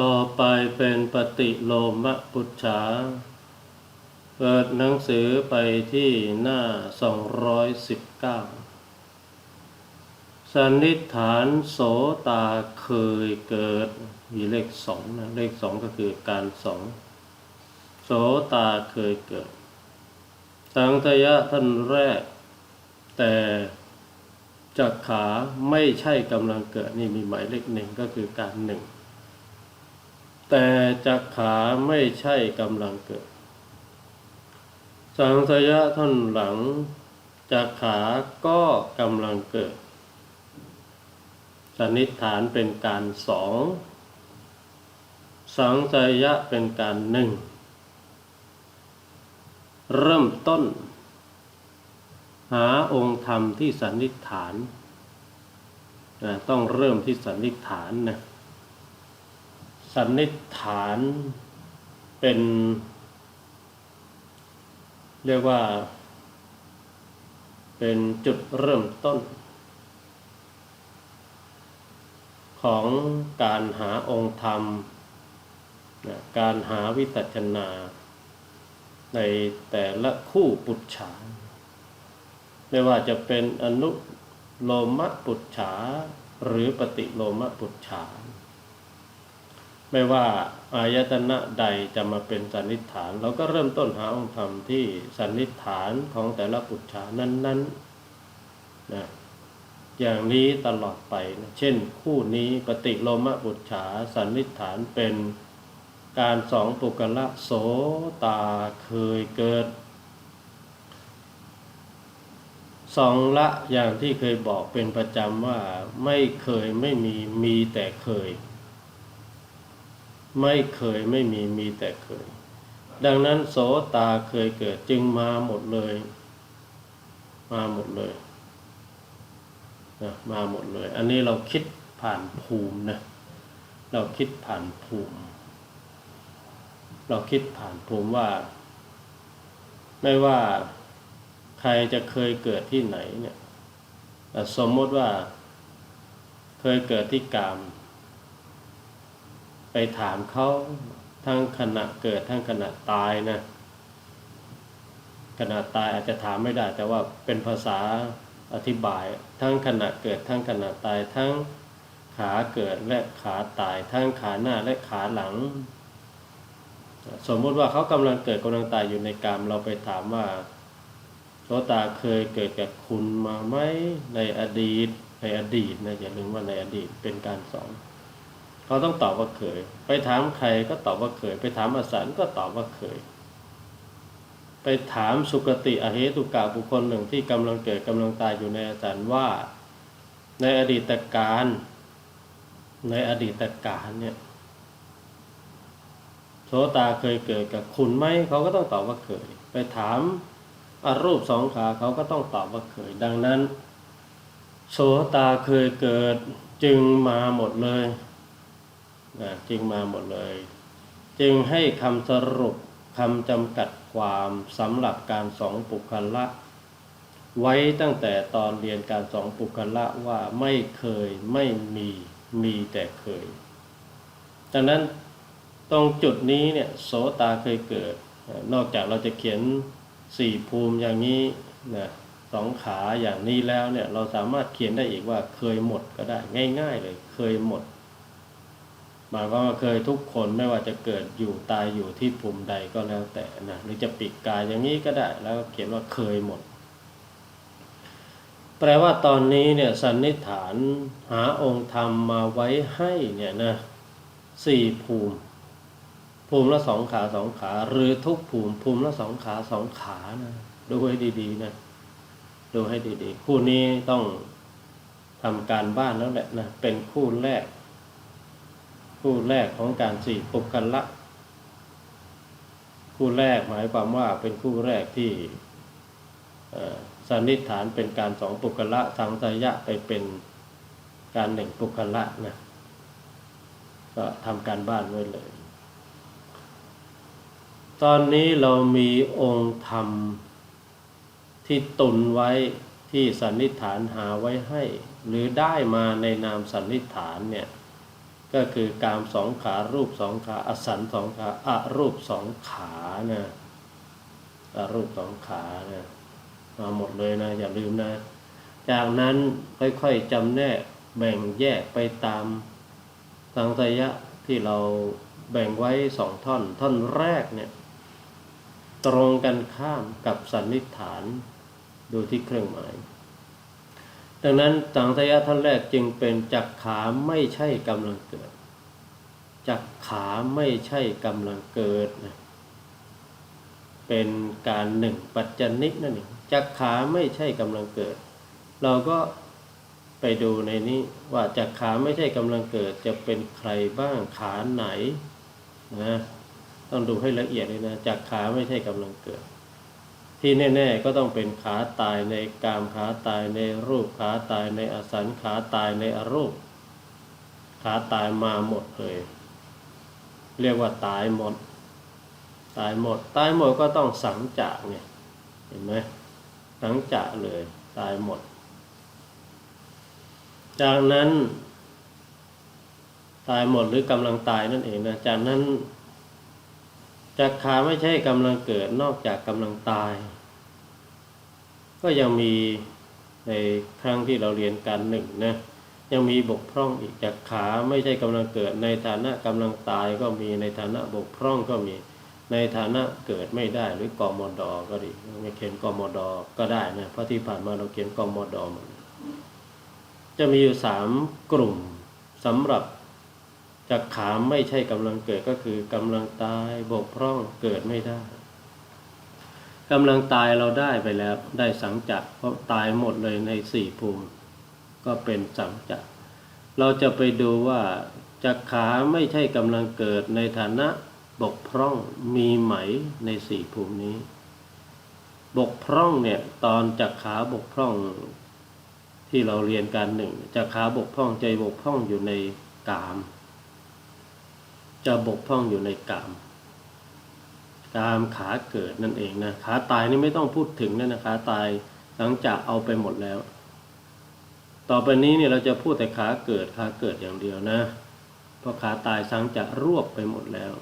ต่อไปเป็นปฏิโลมปุจฉา เปิดหนังสือไปที่หน้า 219 สันนิษฐานโสตาเคยเกิด มีเลขสองนะเลขสองก็คือการสอง โสตาเคยเกิด สังทยะท่านแรก แต่จักขาไม่ใช่กำลังเกิดนี่มีหมายเลขหนึ่งก็คือการหนึ่ง แต่จักขาไม่ใช่กำลังเกิด สังสยะท่อนหลังจักขาก็กำลังเกิดสันนิษฐานเป็นการสอง สังสยะเป็นการหนึ่ง เริ่มต้น หาองค์ธรรมที่สันนิษฐาน ต้องเริ่มที่สันนิษฐานนะ สันนิษฐานเป็น เรียกว่า เป็นจุดเริ่มต้น ของการหาองค์ธรรมนะการหาวิสัชนา ในแต่ละคู่ปุจฉาไม่ว่าจะเป็นอนุโลมปุจฉา หรือปฏิโลมปุจฉา ไม่ว่าอายตนะใดจะมาเป็นสันนิษฐาน เราก็เริ่มต้นหาองค์ธรรมที่สันนิษฐานของแต่ละปุจฉานั้นๆนะอย่างนี้ตลอดไปนะเช่น คู่นี้ปฏิโลมปุจฉาสันนิษฐานเป็นการสองปุกละโสตาเคยเกิดสองละอย่างที่เคยบอกเป็นประจำว่าไม่เคยไม่มีมีแต่เคย ไม่เคยไม่มีมีแต่เคย ดังนั้นโสตาเคยเกิดจึงมาหมดเลย มาหมดเลยนะมาหมดเลย อันนี้เราคิดผ่านภูมินะเราคิดผ่านภูมิ เราคิดผ่านภูมิว่า ไม่ว่าใครจะเคยเกิดที่ไหนเนี่ยสมมติว่า เคยเกิดที่กาม ไปถามเขาทั้งขณะเกิดทั้งขณะตายนะขณะตายอาจจะถามไม่ได้ แต่ว่าเป็นภาษาอธิบาย ทั้งขณะเกิดทั้งขณะตายทั้งขาเกิดและขาตาย ทั้งขาหน้าและขาหลัง สมมุติว่าเขากำลังเกิดกำลังตายอยู่ในกามเราไปถามว่าโสตาเคยเกิดกับคุณมาไหมในอดีตในอดีตนะอย่าลืมว่าในอดีตเป็นการสอน เขาต้องตอบว่าเคย ไปถามใครก็ตอบว่าเคย ไปถามอสันก็ตอบว่าเคย ไปถามสุกติอเหตุกะบุคคลหนึ่งที่กำลังเกิดกำลังตายอยู่ในอาจารย์ว่า ในอดีตการ ในอดีตการเนี่ยโสตาเคยเกิดกับคุณไหมเขาก็ต้องตอบว่าเคย ไปถามอารูปสองขาเขาก็ต้องตอบว่าเคย ดังนั้น โสตาเคยเกิดจึงมาหมดเลย จึงมาหมดเลย จึงให้คำสรุปคำจำกัดความสำหรับการสองปุคละไว้ตั้งแต่ตอนเรียนการสองปุคละว่าไม่เคยไม่มีมีแต่เคยดังนั้นตรงจุดนี้เนี่ยโสตาเคยเกิด นอกจากเราจะเขียนสี่ภูมิอย่างนี้นะสองขาอย่างนี้แล้วเนี่ยเราสามารถเขียนได้อีกว่าเคยหมดก็ได้ง่าย ๆ เลยเคยหมด มายความว่าเคยทุกคนไม่ว่าจะเกิดอยู่ตายอยู่ที่ภูมิใดก็แล้วแต่นะหรือจะปิดกายอย่างนี้ก็ได้แล้วเขียนว่าเคยหมด แปลว่าตอนนี้เนี่ยสันนิษฐานหาองค์ธรรมมาไว้ให้เนี่ยนะสี่ภูมิ ภูมิละสองขาสองขา หรือทุกภูมิภูมิละสองขาสองขานะดูให้ดีๆนะดูให้ดีๆ คู่นี้ต้องทำการบ้านแล้วแหละนะเป็นคู่แรก คู่แรกของการสี่ปุกกันละ คู่แรกหมายความว่าเป็นคู่แรกที่สันนิษฐานเป็นการสองปุกละสังสยะไปเป็นการหนึ่งปุกละนะก็ทำการบ้านไว้เลย ตอนนี้เรามีองค์ธรรมที่ตุนไว้ที่สันนิษฐานหาไว้ให้ หรือได้มาในนามสันนิษฐานเนี่ย ก็คือกามสองขารูปสองขาอสันสองขาอารูปสองขานะอารูปสองขานะมาหมดเลยนะ อย่าลืมนะ จากนั้นค่อยๆจำแนกแบ่งแยกไปตามสังสยะที่เราแบ่งไว้สองท่อน ท่อนแรกเนี่ย ตรงกันข้ามกับสันนิษฐานดูที่เครื่องหมาย ดังนั้นสังสยะท่านแรกจึงเป็นจักขาไม่ใช่กำลังเกิด จักขาไม่ใช่กำลังเกิดนะเป็นการหนึ่งปัจจนิกนั่นเองจักขาไม่ใช่กำลังเกิด เราก็ไปดูในนี้ว่าจักขาไม่ใช่กำลังเกิดจะเป็นใครบ้างขาไหนนะต้องดูให้ละเอียดเลยนะจักขาไม่ใช่กำลังเกิด ที่แน่ๆก็ต้องเป็นขาตายในกามขาตายในรูปขาตายในอสันขาตายในอรูป ขาตายมาหมดเลย เรียกว่าตายหมด ตายหมด ตายหมดก็ต้องสังจะไงเห็นไหมสังจะเลย ตายหมด จากนั้น ตายหมดหรือกำลังตายนั่นเองนะจากนั้น จักขาไม่ใช่กำลังเกิดนอกจากกำลังตาย ก็ยังมีในครั้งที่เราเรียนการหนึ่งนะยังมีบกพร่องอีกจักขาไม่ใช่กำลังเกิด ในฐานะกำลังตายก็มีในฐานะบกพร่องก็มีในฐานะเกิดไม่ได้หรือกอมอดอก็ดีไม่เขียนกอมอดอก็ได้นะเพราะที่ผ่านมาเราเขียนกอมอดมาจะมีอยู่สามกลุ่มสำหรับ จักขาไม่ใช่กำลังเกิดก็คือกำลังตายบกพร่องเกิดไม่ได้กำลังตายเราได้ไปแล้ว ได้สังจักเพราะตายหมดเลยในสี่ภูมิ ก็เป็นสังจักเราจะไปดูว่าจักขาไม่ใช่กำลังเกิดในฐานะบกพร่องมีไหมในสี่ภูมินี้ บกพร่องเนี่ยตอนจักขาบกพร่องที่เราเรียนการหนึ่งจักขาบกพร่องใจบกพร่องอยู่ในกาม จะบกพร่องอยู่ในกามกามขาเกิดนั่นเองนะขาตายนี่ไม่ต้องพูดถึงนะนะขาตายหลังจากเอาไปหมดแล้ว ต่อไปนี้เนี่ยเราจะพูดแต่ขาเกิดขาเกิดอย่างเดียวนะเพราะขาตายสังจะรวบไปหมดแล้ว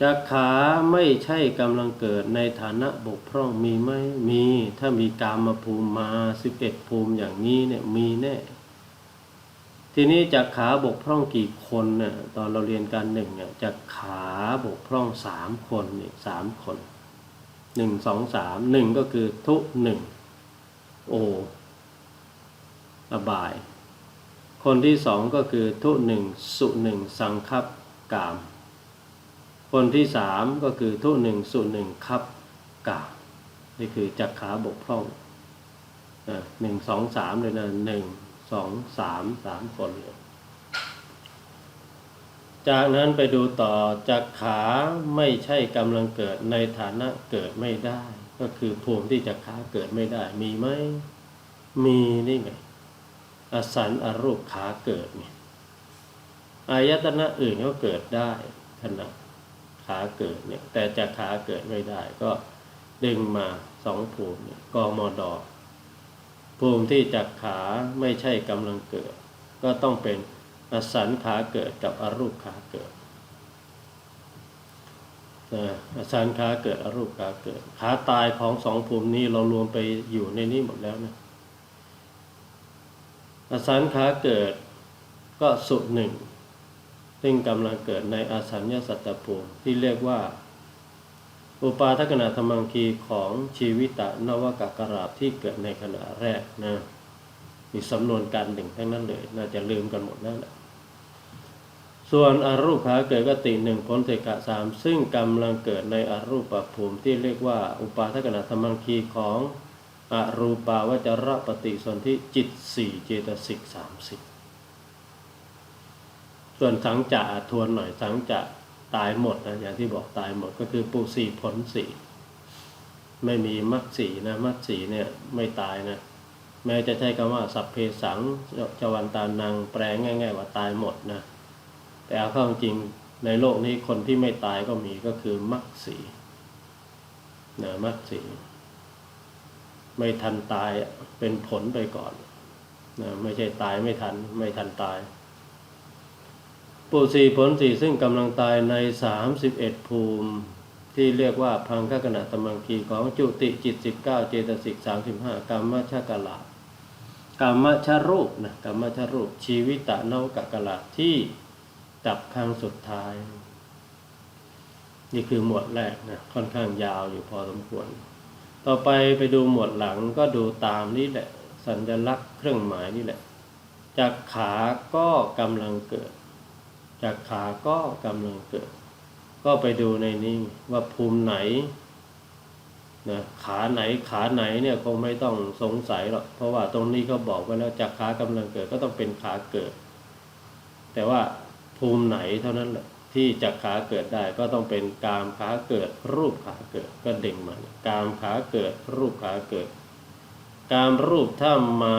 จักขาไม่ใช่กำลังเกิดในฐานะบกพร่องมีไหมมี ถ้ามีกามมาภูมิมาสิบเอ็ดภูมิอย่างนี้เนี่ยมีแน่ ทีนี้จักขาบกพร่องกี่คนเนี่ยตอนเราเรียนการหนึ่งเนี่ยจักขาบกพร่องสามคนเนี่ยสามคนหนึ่งสองสามหนึ่งก็คือทุหนึ่งโออบาย คนที่สองก็คือทุหนึ่งสุหนึ่งสังคับกาม คนที่สามก็คือทุหนึ่งสุหนึ่งคับกามนี่คือจักขาบกพร่องหนึ่งสองสามเลยนะหนึ่ง สองสามสามคนเลยจากนั้นไปดูต่อจักขาไม่ใช่กำลังเกิดในฐานะเกิดไม่ได้ ก็คือภูมิที่จักขาเกิดไม่ได้ มีไหมมีนี่ไงอสันอรูปขาเกิดเนี่ยอายตนะอื่นก็เกิดได้ขณะขาเกิดเนี่ยแต่จะขาเกิดไม่ได้ก็ดึงมาสองภูมิเนี่ยกมด ภูมิที่จักขาไม่ใช่กำลังเกิด ก็ต้องเป็นอสันขาเกิดกับอรูปขาเกิดอสันขาเกิดอรูปขาเกิด ขาตายของสองภูมินี้เรารวมไปอยู่ในนี้หมดแล้วนะอสันขาเกิดก็สุดหนึ่งซึ่งกำลังเกิดในอาสัญญสัตตภูมิที่เรียกว่า อุปาทขณะธรรมังคีของชีวิตะนวกกราบที่เกิดในขณะแรกนะมีสำนวนการหนึ่งทั้งนั้นเลย น่าจะลืมกันหมดนั่นแหละส่วนอรูปขาเกิดกติหนึ่งผลเสกะสามซึ่งกำลังเกิดในอรูปภูมิที่เรียกว่า อุปาทขณะธรรมังคีของอรูปาวจรปฏิสนธิจิตสี่เจตสิกสามสิบส่วนสังจะทวนหน่อยสังจะ ตายหมดนะอย่างที่บอกตายหมดก็คือปูสี่ผลสี่ไม่มีมัดสีนะมัดสีเนี่ยไม่ตายนะแม้จะใช้คำว่าสัพเพสังจวันตานังแปลง่าย ๆ ว่าตายหมดนะแต่เอาเข้าจริงในโลกนี้คนที่ไม่ตายก็มีก็คือมัดสีนะมัดสีไม่ทันตายเป็นผลไปก่อนนะไม่ใช่ตายไม่ทันไม่ทันตาย ปุสีผลสีซึ่งกำลังตายในสามสิบเอ็ดภูมิ ที่เรียกว่าพังคกณะตมังคีของจุติจิตสิบเก้าเจตสิกสามสิบห้ากรรมชากลากรรมชารูปนะกรรมชารูปชีวิตะเนากกลาที่จับครั้งสุดท้าย นี่คือหมวดแรกนะค่อนข้างยาวอยู่พอสมควร ต่อไปไปดูหมวดหลังก็ดูตามนี่แหละ สัญลักษณ์เครื่องหมายนี่แหละจากขาก็กำลังเกิด จากขาก็กำลังเกิด ก็ไปดูในนี้ว่าภูมิไหนนะขาไหนขาไหนเนี่ยคงไม่ต้องสงสัยหรอกเพราะว่าตรงนี้เขาบอกไว้แล้วจากขากำลังเกิดก็ต้องเป็นขาเกิด แต่ว่าภูมิไหนเท่านั้นแหละที่จากขาเกิดได้ก็ต้องเป็นกามขาเกิด รูปขาเกิดก็เด่งมันกามขาเกิด รูปขาเกิด กามรูปถ้ามา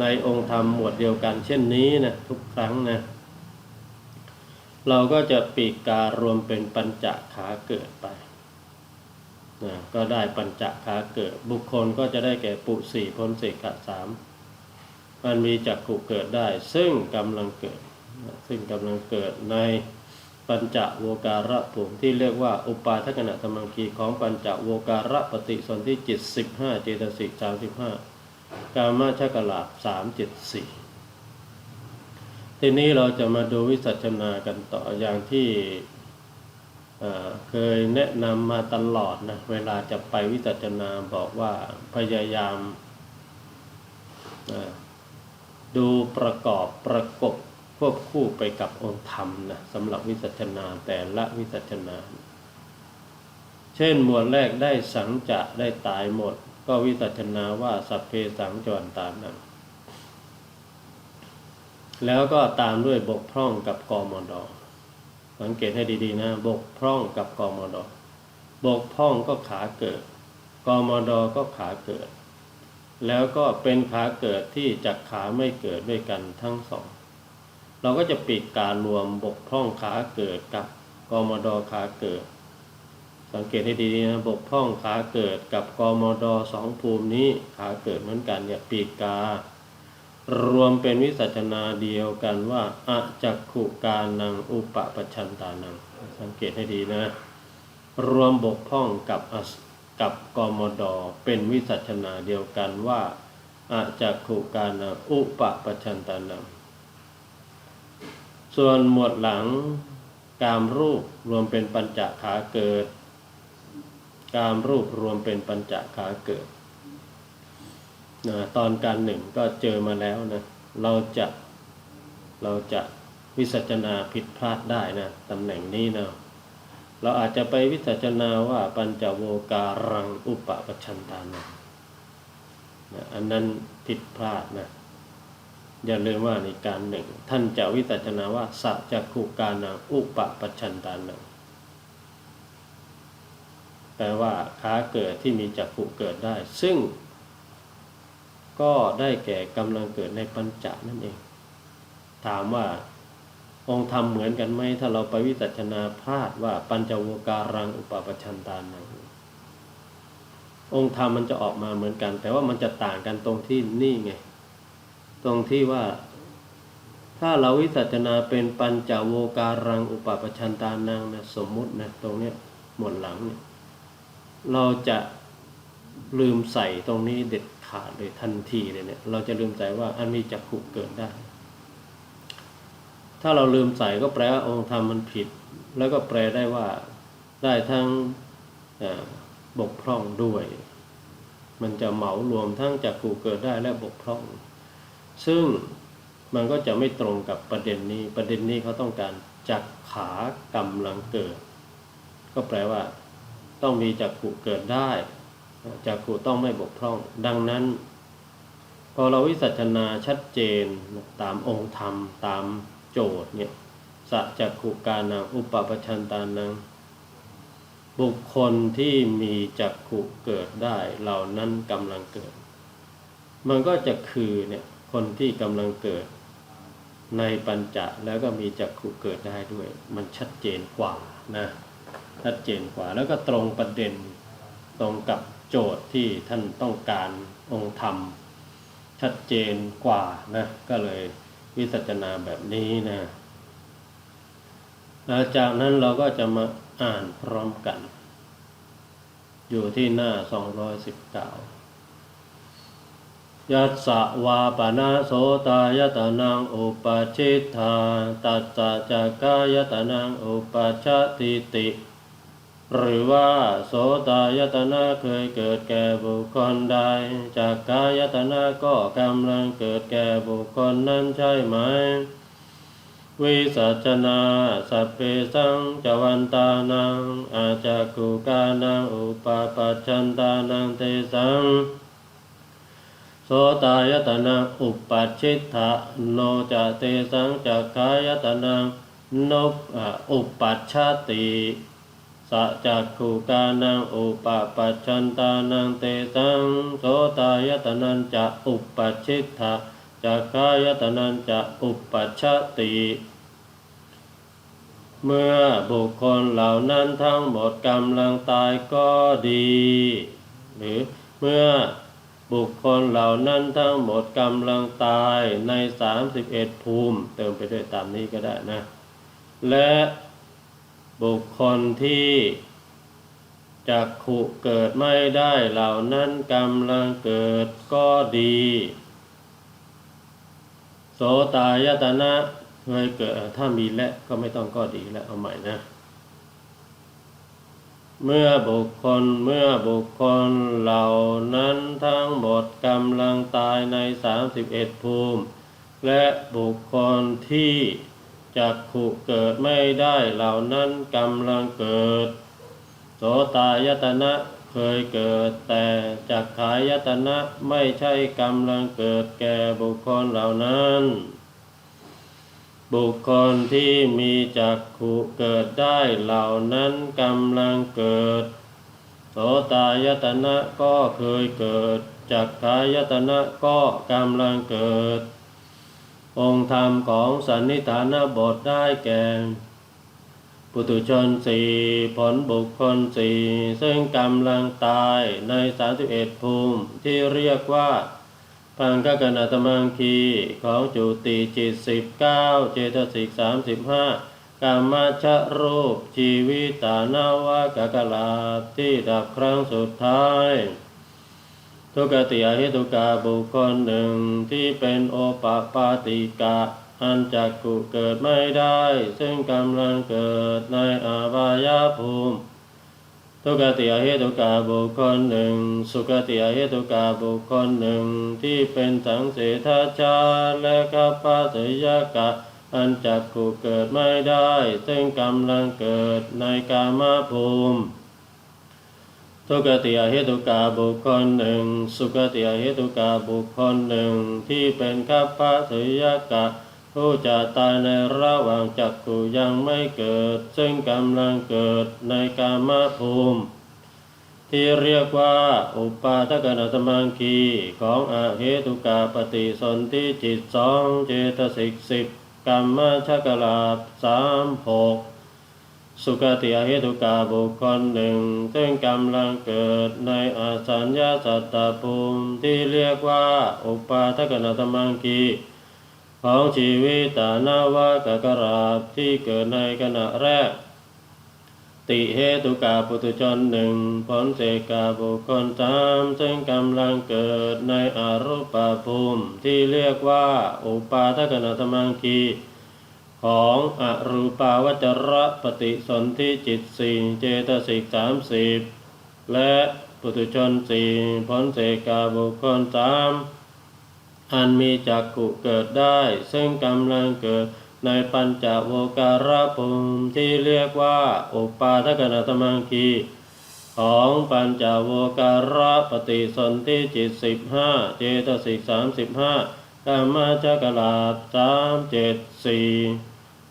ในองค์ธรรมหมวดเดียวกัน เช่นนี้นะทุกครั้งนะ เราก็จะปีกการวมเป็นปัญจขาเกิดไปนะก็ได้ปัญจขาเกิด บุคคลก็จะได้แก่ปุสี่พ้นเสกะสามมันมีจักขุเกิดได้ ซึ่งกำลังเกิดนะซึ่งกำลังเกิดในปัญจโวการะภูมิที่เรียกว่า อุปาทขณะธรรมังคีของปัญจโวการะปฏิสนธิจิตสิบห้าเจตสิกสาสิบห้ากามาชกลาบสามเจ็ดสี่ ทีนี้เราจะมาดูวิสัชนากันต่ออย่างที่เคยแนะนำมาตลอดนะเวลาจะไปวิสัชนาบอกว่าพยายามดูประกอบประกบควบคู่ไปกับองค์ธรรมนะสำหรับวิสัชนาแต่ละวิสัชนา เช่นหมวดแรกได้สังจะได้ตายหมด ก็วิสัชนาว่าสัพเพสังจรตามนั้น แล้วก็ตามด้วยบกพร่องกับกมดสังเกตให้ดีๆนะ บกพร่องกับกมดบกพร่องก็ขาเกิด กมดก็ขาเกิด แล้วก็เป็นขาเกิดที่จากขาไม่เกิดด้วยกันทั้งสอง เราก็จะปิดการรวมบกพร่องขาเกิดกับกมดขาเกิด สังเกตให้ดีๆนะ บกพร่องขาเกิดกับกมดสองภูมินี้ขาเกิดเหมือนกันเนี่ยปีกา รวมเป็นวิสัชนาเดียวกันว่าอะจักขุกานังอุปปชันตานัง สังเกตให้ดีนะ รวมบกพร่องกับกับกมดเป็นวิสัชนาเดียวกันว่าอะจักขุกานังอุปปชันตานัง ส่วนหมวดหลังกามรูปรวมเป็นปัญจขาเกิด กามรูปรวมเป็นปัญจขาเกิด นะตอนการหนึ่งก็เจอมาแล้วนะเราจะเราจะวิสัชนาผิดพลาดได้นะตำแหน่งนี้นะเราอาจจะไปวิสัชนาว่าปัญจโวการังอุปปชันตานังนะอันนั้นผิดพลาดนะอย่าลืมว่าในการหนึ่ง ท่านจะวิสัชนาว่าสัจจคุกานังอุปปชันตานังแปลว่าขาเกิดที่มีจักขุเกิดได้ ซึ่ง ก็ได้แก่กำลังเกิดในปัญจนั่นเอง ถามว่าองค์ธรรมเหมือนกันไหมถ้าเราไปวิสัชนาพลาดว่าปัญจโวการังอุปปชันตานังองค์ธรรมมันจะออกมาเหมือนกัน แต่ว่ามันจะต่างกันตรงที่นี่ไง ตรงที่ว่า ถ้าเราวิสัชนาเป็นปัญจโวการังอุปปชันตานังนะสมมุตินะตรงเนี้ยหมดหลังเนี่ยเราจะลืมใส่ตรงนี้เด็ด ขาดเลยทันทีเลยเนี่ย เราจะลืมใส่ว่าอันมีจักขุเกิดได้ ถ้าเราลืมใส่ก็แปลว่าองค์ธรรมมันผิด แล้วก็แปลได้ว่าได้ทั้งบกพร่องด้วย มันจะเหมารวมทั้งจักขุเกิดได้และบกพร่อง ซึ่งมันก็จะไม่ตรงกับประเด็นนี้ ประเด็นนี้เขาต้องการจักขากำลังเกิด ก็แปลว่า ต้องมีจักขุเกิดได้ จักขุต้องไม่บกพร่อง ดังนั้น พอเราวิสัชนาชัดเจนตามองค์ธรรมตามโจทย์เนี่ยสัจจักขุกานังอุปปชันตานังบุคคลที่มีจักขุเกิดได้เหล่านั้นกำลังเกิด มันก็จะคือเนี่ยคนที่กำลังเกิดในปัญจะแล้วก็มีจักขุเกิดได้ด้วย มันชัดเจนกว่านะชัดเจนกว่าแล้วก็ตรงประเด็นตรงกับ โจทย์ที่ท่านต้องการองค์ธรรม ชัดเจนกว่านะก็เลยวิสัชนาแบบนี้นะแล้วจากนั้นเราก็จะมาอ่านพร้อมกัน อยู่ที่หน้า 219ยัสสะวาปนาโสตายตนังอุปชิตธาตัสสะจักกายตนังอุปชติติ หรือว่าโสตายตนะเคยเกิดแก่บุคคลใดจากกายตนะก็กำลังเกิดแก่บุคคลนั้นใช่ไหม วิสัชนาสัพเพสังจวันตานัง อาจักกุกานังอุปปัชชันตานังเตสังโสตายตนะอุปัชชิตะโนจะเตสังจักขายตนะนอุปัชชติ สัจจคุกานังอุปปัชชันตานังเตสังโสตายตนันจะอุปัชชิตถะจักขายตนันจะอุปัชชาติ เมื่อบุคคลเหล่านั้นทั้งหมดกำลังตายก็ดี หรือเมื่อบุคคลเหล่านั้นทั้งหมดกำลังตายใน 31 ภูมิ เติมไปด้วยตามนี้ก็ได้นะ และ บุคคลที่จักขุเกิดไม่ได้เหล่านั้นกำลังเกิดก็ดี โสตายตนะเคยเกิดถ้ามีและก็ไม่ต้องก็ดีแล้วเอาใหม่นะ เมื่อบุคคลเมื่อบุคคลเหล่านั้นทั้งหมดกำลังตายใน 31 ภูมิ และบุคคลที่ จักขุเกิดไม่ได้เหล่านั้นกำลังเกิด โสตายตนะเคยเกิดแต่จักขายตนะไม่ใช่กำลังเกิดแก่บุคคลเหล่านั้น บุคคลที่มีจักขุเกิดได้เหล่านั้นกำลังเกิด โสตายตนะก็เคยเกิดจักขายตนะก็กำลังเกิด องค์ธรรมของสันนิฐานบทได้แก่ ปุตุชนสี่ผลบุคคลสี่ซึ่งกำลังตายใน31ภูมิที่เรียกว่าพังคกนาตมังคีของจุติจิต19เจตสิก35กรรมชะรูปชีวิตานาวากกลาบที่ดับครั้งสุดท้าย ทุกติอหิทุกาบุคคลหนึ่งที่เป็นโอปปปาติกะ อันจักกุเกิดไม่ได้ ซึ่งกำลังเกิดในอาบายาภูมิ ทุกติอหิทุกาบุคคลหนึ่ง สุกติอหิทุกาบุคคลหนึ่ง ที่เป็นสังเสทาชาและกัปปะสยกะ อันจักกุเกิดไม่ได้ ซึ่งกำลังเกิดในกามภูมิ ทุกติอหิตุกาบุคคลหนึ่ง สุกติอหิตุกาบุคคลหนึ่ง ที่เป็นคัพพะสยกะ ผู้จะตายในระหว่างจักกุยังไม่เกิด ซึ่งกำลังเกิดในกามภูมิ ที่เรียกว่าอุปาทกนสมังคีของอาเหตุกาปฏิสนธิจิตสองเจตสิกสิบกรรมชกลาบสามหก สุกติอหิตุกาบุคคลหนึ่ง ซึ่งกำลังเกิดในอาสัญญาสัตตภูมิที่เรียกว่าอุปาทกนตมังคีของชีวิตานาวากกราบที่เกิดในขณะแรก ติเหตุกาปุตุชนหนึ่งผลเสกาบุคคลสามซึ่งกำลังเกิดในอรูปภูมิที่เรียกว่าอุปาทกนตมังคี ของอรูปาวจระปฏิสนธิจิตสี่เจตสิกสามสิบและปุถุชนสี่ผลเสกาบุคคลสามอันมีจักกุเกิดได้ ซึ่งกำลังเกิดในปัญจโวการภูมิที่เรียกว่าอุปาทกนตมังคีของปัญจโวการปฏิสนธิจิตสิบห้าเจตสิกสามสิบห้ากรรมจักลาบสามเจ็ดสี่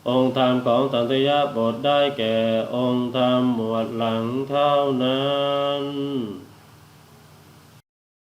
องค์ธรรมของสันตยบทได้แก่องค์ธรรมหมวดหลังเท่านั้น